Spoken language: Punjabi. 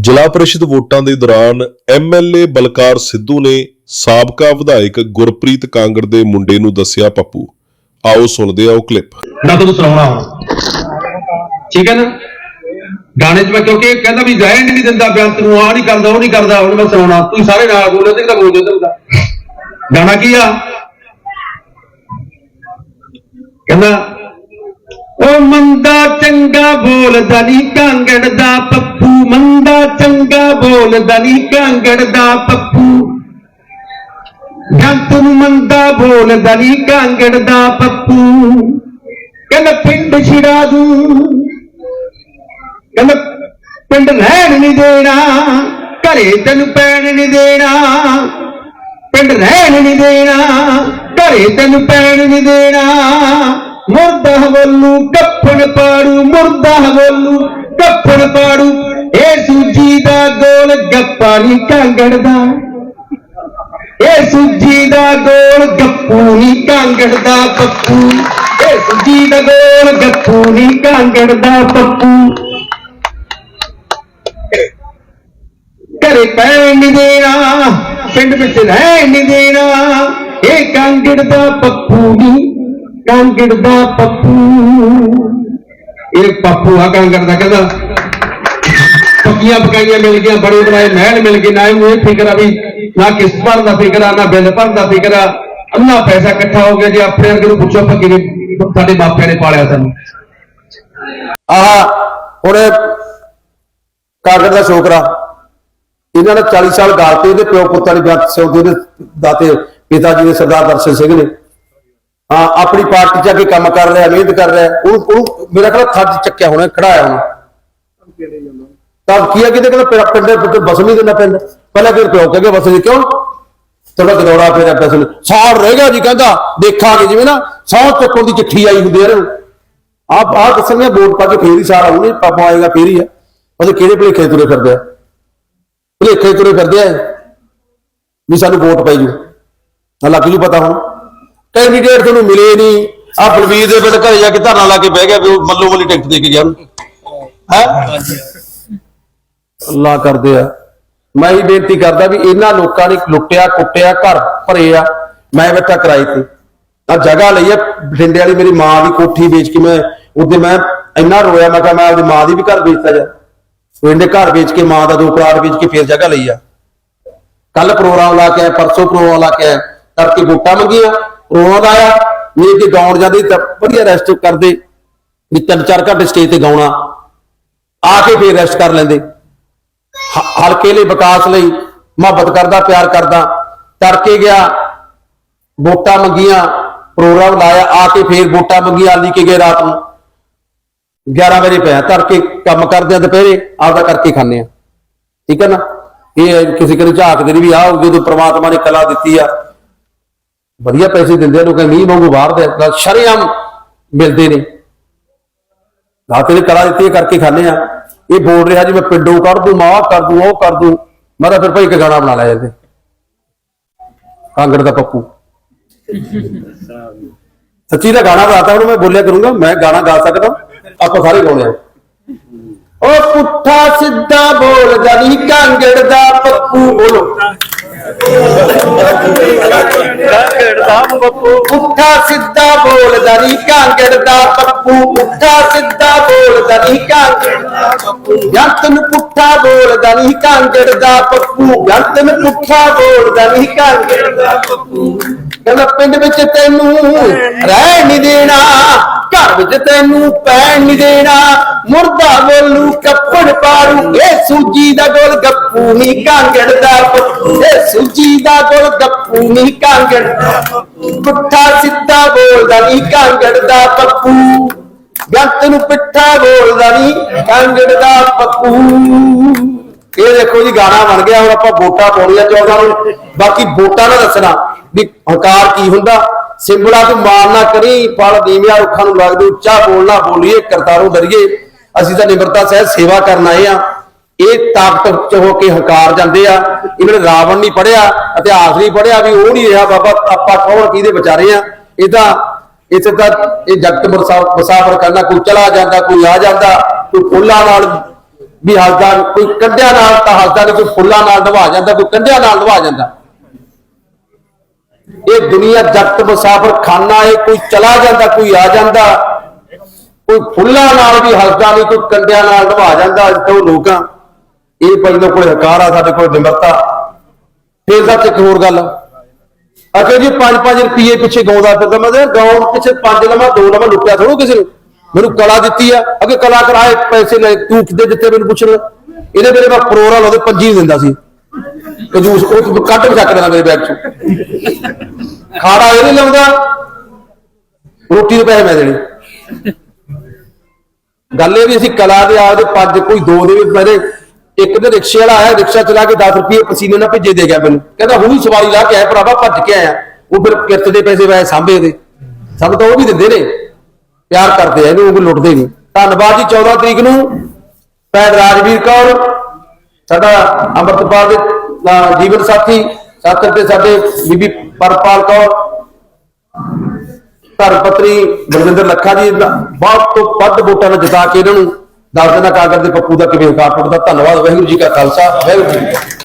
ਜ਼ਿਲ੍ਹਾ ਪਰਿਸ਼ਦ ਵੋਟਾਂ ਦੇ ਦੌਰਾਨ ਐਮਐਲਏ ਬਲਕਾਰ ਸਿੱਧੂ ਨੇ ਸਾਬਕਾ ਵਿਧਾਇਕ ਗੁਰਪ੍ਰੀਤ ਕਾਂਗੜ ਦੇ ਮੁੰਡੇ ਨੂੰ ਦੱਸਿਆ ਪੱਪੂ। ਆਓ ਸੁਣਦੇ ਆ ਉਹ ਕਲਿੱਪ ਮੈਂ ਤੁਹਾਨੂੰ ਸੁਣਾਉਣਾ ਹੁਣ ਠੀਕ ਹੈ ਨਾ? ਗਾਣੇ 'ਚ ਮੈਂ ਕਿਉਂਕਿ ਕਹਿੰਦਾ ਵੀ ਰਹਿਣ ਨਹੀਂ ਦਿੰਦਾ ਬੇਅੰਤ ਨੂੰ ਆ ਨਹੀਂ ਕਰਦਾ, ਉਹ ਨਹੀਂ ਕਰਦਾ ਹੁਣ ਮੈਂ ਸੁਣਾਉਣਾ। ਤੁਸੀਂ ਸਾਰੇ ਨਾਲ ਬੋਲੋ ਤੇ ਕਿਹਦਾ ਬੋਲਦੇ ਹੁੰਦਾ ਗਾਣਾ ਕੀ ਆ? ਕਹਿੰਦਾ, ਉਹ ਮੰਦਾ ਚੰਗਾ ਬੋਲਦਾ ਨਹੀਂ ਕਾਂਗੜ ਦਾ ਪੱਪੂ ਮੰਦਾ। ਚੰਗਾ ਬੋਲਦਾ ਨਹੀਂ ਕਾਂਗੜ ਦਾ ਪੱਪੂ। ਜੰਤ ਨੂੰ ਮੰਦਾ ਬੋਲਦਾ ਨਹੀਂ ਕਾਂਗੜ ਦਾ ਪੱਪੂ। ਕਹਿੰਦਾ ਪਿੰਡ ਛਿੜਾ ਦੂੰ। ਕਹਿੰਦਾ ਪਿੰਡ ਰਹਿਣ ਨਹੀਂ ਦੇਣਾ, ਘਰੇ ਤੈਨੂੰ ਪੈਣ ਨਹੀਂ ਦੇਣਾ। ਪਿੰਡ ਰਹਿਣ ਨਹੀਂ ਦੇਣਾ, ਘਰੇ ਤੈਨੂੰ ਪੈਣ ਨਹੀਂ ਦੇਣਾ। ਮੁਰਦਾ ਵੱਲੂ ਕੱਫਣ ਪਾੜੂ, ਮੁਰਦਾ ਵੱਲੂ ਕੱਫਣ ਪਾੜੂ ਗੋਲ ਕਾਂਗੜ ਦਾ। ਇਹ ਸੁੱਜੀ ਦਾ ਗੋਲ ਗੱਪੂ ਨਹੀਂ ਕਾਂਗੜ ਦਾ ਪੱਪੂ। ਇਹ ਸੁੱਜੀ ਦਾ ਗੋਲ ਗੱਪੂ ਨਹੀਂ ਕਾਂਗੜ ਦਾ ਪੱਪੂ। ਘਰੇ ਪੈਣ ਨਹੀਂ ਦੇਣਾ, ਪਿੰਡ ਵਿੱਚ ਰਹਿਣ ਨਹੀਂ ਦੇਣਾ। ਇਹ ਕਾਂਗੜ ਦਾ ਪੱਪੂ ਨਹੀਂ ਕਾਂਗੜ ਦਾ ਪੱਪੂ। ਇਹ ਪੱਪੂ ਆ ਕਾਂਗੜ ਦਾ ਕਹਿੰਦਾ। ਪੱਕੀਆਂ ਪਕਾਈਆਂ ਮਿਲ ਗਈਆਂ, ਬੜੇ ਬੜੇ ਮਹਿਲ ਮਿਲ ਗਏ, ਨਾ ਇਹ ਫਿਕਰ ਆ ਵੀ ਨਾ ਕਿਸ਼ਤ ਭਰਨ ਦਾ ਫਿਕਰ ਆ, ਨਾ ਬਿੱਲ ਭਰਨ ਦਾ ਫਿਕਰ ਆ। ਅੰਨਾ ਪੈਸਾ ਇਕੱਠਾ ਹੋ ਗਿਆ ਜੇ ਆਪਣੇ ਵਰਗੇ ਨੂੰ ਪੁੱਛੋ, ਆਪਾਂ ਕਿਵੇਂ ਸਾਡੇ ਮਾਪਿਆਂ ਨੇ ਪਾਲਿਆ ਸਾਨੂੰ। ਆਹ, ਹੁਣ ਇਹ ਦਾ ਛੋਕਰਾ ਇਹਨਾਂ ਨੇ 40 ਸਾਲ ਗਾਲ ਇਹਦੇ ਪਿਓ ਪੁੱਤਾਂ ਦੀ ਗੱਤ ਸਿਉਂਦੇ ਉਹਦੇ ਦਾਤੇ ਪਿਤਾ ਜੀ ਦੇ ਸਰਦਾਰ ਦਰਸ਼ਨ ਸਿੰਘ ਨੇ। ਹਾਂ, ਆਪਣੀ ਪਾਰਟੀ ਚ ਆ ਕੰਮ ਕਰ ਰਿਹਾ, ਮਿਹਨਤ ਕਰ ਰਿਹਾ। ਉਹ ਉਹ ਮੇਰਾ ਖਿਆਲ ਥੱਜ ਚੱਕਿਆ ਹੋਣਾ, ਖੜਾਇਆ ਹੋਣਾ। ਤਾਂ ਕੀ ਆ ਕਿਤੇ ਕਹਿੰਦਾ ਪਿੰਡ ਪਿੰਡ ਬਸ ਨਹੀਂ ਦਿੰਦਾ ਪਿੰਡ। ਪਹਿਲਾਂ ਫਿਰ ਪਿਓ ਕਹਿੰਦੇ ਬਸ ਜੀ, ਕਿਉਂ ਥੋੜਾ ਗਦੌੜਾ ਫੇਰ ਪੈਸੇ ਨੂੰ। ਸਾਲ ਰਹਿ ਗਿਆ ਜੀ ਕਹਿੰਦਾ, ਦੇਖਾਂਗੇ ਜਿਵੇਂ ਨਾ ਸੌ ਚੱਕਣ ਦੀ ਚਿੱਠੀ ਆਈ ਹੁੰਦੀ ਹੈ ਆਪ ਆਹ ਦੱਸਣਗੇ ਵੋਟ ਪਾ ਕੇ ਫੇਰ ਹੀ ਸਾਰਾ ਉਹਨੇ ਪਾਪਾ ਆਏਗਾ, ਫੇਰ ਹੀ ਆ। ਉਹਦੇ ਕਿਹੜੇ ਭਲੇਖੇ ਤੁਰੇ ਫਿਰਦੇ ਆ? ਭਲੇਖੇ ਤੁਰੇ ਫਿਰਦੇ ਆ। ਵੀ ਸਾਨੂੰ ਵੋਟ ਪੈ ਜੂ। ਆ ਲੱਗ ਪਤਾ ਹੁਣ। ਕੈਂਡੀਡੇਟ ਤੁਹਾਨੂੰ ਮਿਲੇ ਨਹੀਂ। ਆ ਬਲਵੀਰ ਦੇ ਪਿੰਡ ਘਰੇ ਜਾ ਕੇ ਧਰਨਾ ਲਾ ਕੇ ਬਹਿ ਗਿਆ, ਵੀ ਉਹ ਮੱਲੋ ਮੱਲੀ ਟਿਕਟ ਦੇ ਕੇ ਗਿਆ ਹੈ? ਅੱਲਾ ਕਰਦੇ ਆ। ਮੈਂ ਹੀ ਬੇਨਤੀ ਕਰਦਾ ਵੀ ਇਹਨਾਂ ਲੋਕਾਂ ਨੇ ਲੁੱਟਿਆ, ਕੁੱਟਿਆ, ਘਰ ਭਰੇ ਆ। ਮੈਂ ਬੈਠਾ ਕਿਰਾਏ ਤੇ ਆ ਜਗ੍ਹਾ ਲਈ ਆ, ਬਠਿੰਡੇ ਵਾਲੀ ਮੇਰੀ ਮਾਂ ਦੀ ਕੋਠੀ ਵੇਚ ਕੇ ਮੈਂ ਉਹਦੇ ਮੈਂ ਇੰਨਾ ਰੋਇਆ, ਮੈਂ ਕਿਹਾ ਮੈਂ ਆਪਣੀ ਮਾਂ ਦੀ ਵੀ ਘਰ ਵੇਚਦਾ ਜਾ। ਉਹਦੇ ਘਰ ਵੇਚ ਕੇ, ਮਾਂ ਦਾ ਦੋ ਪਲਾਟ ਵੇਚ ਕੇ ਫੇਰ ਜਗ੍ਹਾ ਲਈ ਆ। ਕੱਲ ਪ੍ਰੋਗਰਾਮ ਲਾ ਕੇ ਆਇਆ, ਪਰਸੋਂ ਪ੍ਰੋਗਰਾਮ ਲਾ ਕੇ ਆਇਆ। ਕਰਕੇ ਵੋਟਾਂ ਮੰਗੀਆਂ, ਪ੍ਰੋਗਰਾਮ ਦਾ ਆਇਆ। ਨਹੀਂ ਕਿ ਗਾਉਣ ਜਾਂਦੇ ਤਾਂ ਵਧੀਆ ਰੈਸਟ ਕਰਦੇ। ਵੀ ਤਿੰਨ ਚਾਰ ਘੰਟੇ ਸਟੇਜ ਤੇ ਗਾਉਣਾ। ਆ ਕੇ ਫੇਰ ਰੈਸਟ ਕਰ ਲੈਂਦੇ। ਹਲਕੇ ਲਈ, ਵਿਕਾਸ ਲਈ ਮੁਹੱਬਤ ਕਰਦਾ, ਪਿਆਰ ਕਰਦਾ। ਤੜਕੇ ਗਿਆ, ਵੋਟਾਂ ਮੰਗੀਆਂ, ਪ੍ਰੋਗਰਾਮ ਲਾਇਆ, ਆ ਕੇ ਫੇਰ ਵੋਟਾਂ ਮੰਗੀਆਂ ਲਈ ਕੇ ਗਏ ਰਾਤ ਨੂੰ। 11 ਵਜੇ ਪਿਆ, ਤੜਕੇ ਕੰਮ ਕਰਦੇ ਆ ਦੁਪਹਿਰੇ, ਆਪਦਾ ਕਰਕੇ ਖਾਂਦੇ ਆ। ਠੀਕ ਹੈ ਨਾ? ਇਹ ਕਿਸੇ ਕਦੇ ਝਾਕਦੇ ਨਹੀਂ ਵੀ ਆ ਜਦੋਂ ਪ੍ਰਮਾਤਮਾ ਨੇ ਕਲਾ ਦਿੱਤੀ ਆ। ਵਧੀਆ ਪੈਸੇ ਦਿੰਦੇ ਆ, ਲੋਕਾਂ ਮੀਂਹ ਵਾਂਗੂ ਬਾਹਰ ਦੇ ਸ਼ਰੇਆਮ ਮਿਲਦੇ ਨੇ। ਦਾਤੇ ਨੇ ਕਲਾ ਦਿੱਤੀ ਕਰਕੇ ਖਾਂਦੇ ਆ ਇਹ ਬੋਲ ਰਿਹਾ ਜੀ ਮੈਂ ਪਿੰਡੋਂ ਕੱਢ ਦੂੰ ਮਾਂ ਕਰ ਦੂੰ ਉਹ ਕਰ ਦੂੰ। ਮੈਂ ਤਾਂ ਫਿਰ ਭਾਈ ਇੱਕ ਗਾਣਾ ਬਣਾ ਲਿਆ ਜਾਂਦੇ ਕਾਂਗੜ ਦਾ ਪੱਪੂ। ਸੱਚੀ ਦਾ ਗਾਣਾ ਬਣਾਤਾ ਹੁਣ ਮੈਂ ਬੋਲਿਆ ਕਰੂੰਗਾ ਮੈਂ ਗਾਣਾ ਗਾ ਸਕਦਾ ਆਪਾਂ ਸਾਰੇ ਗਾਉਣੇ ਆ ਉਹ ਪੁੱਠਾ ਸਿੱਧਾ ਬੋਲਦਾ ਨਹੀਂ ਕਾਂਗੜ ਦਾ ਪੱਪੂ ਬੋਲੋ। ਪੁੱਠਾ ਸਿੱਧਾ ਬੋਲਦਾ ਨਹੀਂ ਕਾਂਗੜ ਦਾ ਪੱਪੂ ਪੁੱਠਾ ਸਿੱਧਾ ਬੋਲਦਾ ਨਹੀਂ ਕਾਂਗੜ ਦਾ ਪੱਪੂ। ਜੰਤ ਨੂੰ ਪੁੱਠਾ ਬੋਲਦਾ ਨਹੀਂ ਕਾਂਗੜ ਦਾ ਪੱਪੂ। ਜੰਤ ਨੂੰ ਪੁੱਠਾ ਬੋਲਦਾ ਨਹੀਂ ਕਾਂਗੜ ਦਾ ਪੱਪੂ। ਕਹਿੰਦਾ, ਪਿੰਡ ਵਿੱਚ ਤੈਨੂੰ ਰਹਿ ਨਹੀਂ ਦੇਣਾ, ਘਰ ਵਿੱਚ ਤੈਨੂੰ ਪੈਣ ਨਹੀਂ ਦੇਣਾ। ਮੁਰਦਾ ਬੋਲੂ, ਕੱਪੜ ਪਾੜੂ ਇਹ ਸੂਜੀ ਦਾ ਗੋਲ ਗੱਪੂ ਨਹੀਂ ਕਾਂਗੜ ਦਾ ਪੱਪੂ। ਇਹ ਸੂਜੀ ਦਾ ਗੋਲ ਗੱਪੂ ਨਹੀਂ ਕਾਂਗੜ ਦਾ ਪੱਪੂ। ਪੁੱਠਾ ਸਿੱਧਾ ਬੋਲਦਾ ਨਹੀਂ ਕਾਂਗੜ ਦਾ ਪੱਪੂ। ਜੱਟ ਨੂੰ ਪਿੱਠਾ ਬੋਲਦਾ ਨਹੀਂ ਕਾਂਗੜ ਦਾ ਪੱਪੂ। ਇਹ ਦੇਖੋ ਜੀ, ਗਾਣਾ ਬਣ ਗਿਆ, ਹੁਣ ਆਪਾਂ ਵੋਟਾਂ ਪਾਉਣੀਆਂ ਚਾਹੁੰਦਾ ਨੂੰ। ਬਾਕੀ ਵੋਟਾਂ ਦਾ ਦੱਸਣਾ ਵੀ ਹੰਕਾਰ ਕੀ ਹੁੰਦਾ? ਸਿੰਬਲਾ ਤੂੰ ਮਾਰ ਕਰੀ ਫਲ ਦੀਵਿਆ ਰੁੱਖਾਂ ਨੂੰ ਲੱਗਦੇ, ਉੱਚਾ ਬੋਲਣਾ ਬੋਲੀਏ, ਕਰਤਾਰੋਂ ਦਰੀਏ ਅਸੀਂ ਤਾਂ ਨਿਮਰਤਾ ਸਹਿ ਸੇਵਾ ਕਰਨ ਆਏ ਆ ਇਹ ਤਾਕਤ ਚ ਹੋ ਕੇ ਹੰਕਾਰ ਜਾਂਦੇ ਆ। ਇਹਨਾਂ ਨੇ ਰਾਵਣ ਨਹੀਂ ਪੜਿਆ ਇਤਿਹਾਸ ਨਹੀਂ ਪੜਿਆ ਵੀ ਉਹ ਨਹੀਂ ਰਿਹਾ, ਬਾਬਾ, ਆਪਾਂ ਕੌਣ, ਕਿਹਦੇ ਵਿਚਾਰੇ ਆ? ਇਹ ਤਾਂ ਇੱਥੇ ਤਾਂ ਇਹ ਜਗਤ ਮੁਸਾ- ਮੁਸਾਫਰ ਕਰਨਾ, ਕੋਈ ਚਲਾ ਜਾਂਦਾ, ਕੋਈ ਆ ਜਾਂਦਾ, ਕੋਈ ਫੁੱਲਾਂ ਨਾਲ ਵੀ ਹੱਸਦਾ, ਕੋਈ ਕੰਢਿਆਂ ਨਾਲ ਤਾਂ ਹੱਸਦਾ ਨਹੀਂ, ਕੋਈ ਫੁੱਲਾਂ ਨਾਲ ਨਵਾ ਜਾਂਦਾ, ਕੋਈ ਕੰਢਿਆਂ ਨਾਲ ਨਵਾ ਜਾਂਦਾ। ਇਹ ਦੁਨੀਆ ਜਗਤ ਮੁਸਾਫਰ ਖਾਨਾ ਹੈ, ਕੋਈ ਚਲਾ ਜਾਂਦਾ, ਕੋਈ ਆ ਜਾਂਦਾ, ਕੋਈ ਫੁੱਲਾਂ ਨਾਲ ਵੀ ਹੱਸਦਾ ਨਹੀਂ, ਕੋਈ ਕੰਡਿਆਂ ਨਾਲ ਨਵਾ ਜਾਂਦਾ, ਅੱਜ ਤੋਂ ਲੋਕਾਂ, ਇਹ ਪਹਿਲਾਂ ਕੋਲੇ ਹਕਾਰ ਆ ਸਾਡੇ ਕੋਲ ਨਿਮਰਤਾ। ਫਿਰ ਸੱਚ ਇੱਕ ਹੋਰ ਗੱਲ ਅਕੇ ਜੀ 5-5 ਰੁਪਏ ਪਿੱਛੇ ਗਾਉਂਦਾ ਫਿਰਦਾ। ਮੈਂ ਕਿਹਾ, ਗਾਉਣ 5 ਲਵਾਂ 2 ਲਵਾਂ, ਲੁੱਟਿਆ ਥੋੜੋ ਕਿਸੇ ਨੂੰ। ਮੈਨੂੰ ਕਲਾ ਦਿੱਤੀ ਆ। ਅਗੇ ਕਲਾ ਕਰਾਏ ਪੈਸੇ ਲੈ ਤੂੰ ਕਿੱਦੇ ਦਿੱਤੇ ਮੈਨੂੰ ਪੁੱਛਣ? ਇਹਦੇ ਮੇਰੇ ਮੈਂ ਪ੍ਰੋਗਰਾਮ ਉਹਦੇ ਪੰਜੀ ਦਿੰਦਾ ਸੀ। ਕਜੂਸ ਉਹ ਕੱਟ ਵੀ ਚੱਕ ਦੇਣਾ ਮੇਰੇ ਬੈਗ ਚੋਂ। ਖਾੜਾ ਇਹ ਨਹੀਂ ਲਾਉਂਦਾ। ਰੋਟੀ ਦੇ ਪੈਸੇ ਮੈਂ ਦੇਣੇ। ਗੱਲ ਇਹ ਵੀ ਅਸੀਂ ਕਲਾ ਦੇ ਆਪਦੇ ਪੰਜ, ਕੋਈ ਦੋ ਦੇ ਵੀ ਮੇਰੇ ਇੱਕ ਦਿਨ ਰਿਕਸ਼ੇ ਵਾਲਾ ਆਇਆ, ਰਿਕਸ਼ਾ ਚਲਾ ਕੇ 10 ਰੁਪਏ ਪਸੀਨੇ ਨਾਲ ਭੇਜੇ ਦੇ ਗਿਆ ਮੈਨੂੰ। ਕਹਿੰਦਾ ਹੁਣ ਵੀ ਸਵਾਰੀ ਲਾ ਕੇ ਆਇਆ, ਭਰਾਵਾ, ਭੱਜ ਕੇ ਆਇਆ। ਉਹ ਫਿਰ ਕਿਰਤ ਦੇ ਪੈਸੇ ਵੈ ਸਾਂਭੇ ਦੇ ਸਾਨੂੰ ਤਾਂ ਉਹ ਵੀ ਦਿੰਦੇ ਨੇ। ਪਿਆਰ ਕਰਦੇ ਆ ਇਹਨੂੰ, ਉਹ ਵੀ ਲੁੱਟਦੇ ਨਹੀਂ। ਧੰਨਵਾਦ ਜੀ 14 ਤਰੀਕ ਨੂੰ। ਭੈਣ ਰਾਜਵੀਰ ਕੌਰ, ਸਾਡਾ ਅੰਮ੍ਰਿਤਪਾਲ ਦੇ ਜੀਵਨ ਸਾਥੀ ਸਾਥਰ ਤੇ ਸਾਡੇ ਬੀਬੀ ਪਰਪਾਲ ਕੌਰ ਧਰਮਪਤਰੀ ਬਲਵਿੰਦਰ ਲੱਖਾ ਜੀ, ਬਹੁਤ ਤੋਂ ਵੱਧ ਵੋਟਾਂ ਨਾਲ ਜਿਤਾ ਕੇ ਇਹਨਾਂ ਨੂੰ ਦੱਸ ਨਾ ਕਾਗਜ਼ ਦੇ ਪੱਪੂ ਦਾ ਕਿਵੇਂ ਹਕਾਰ ਟੁੱਟਦਾ ਧੰਨਵਾਦ, ਵਾਹਿਗੁਰੂ ਜੀ ਕਾ ਖਾਲਸਾ, ਵਾਹਿਗੁਰੂ ਜੀ ਕੀ ਫਤਿਹ।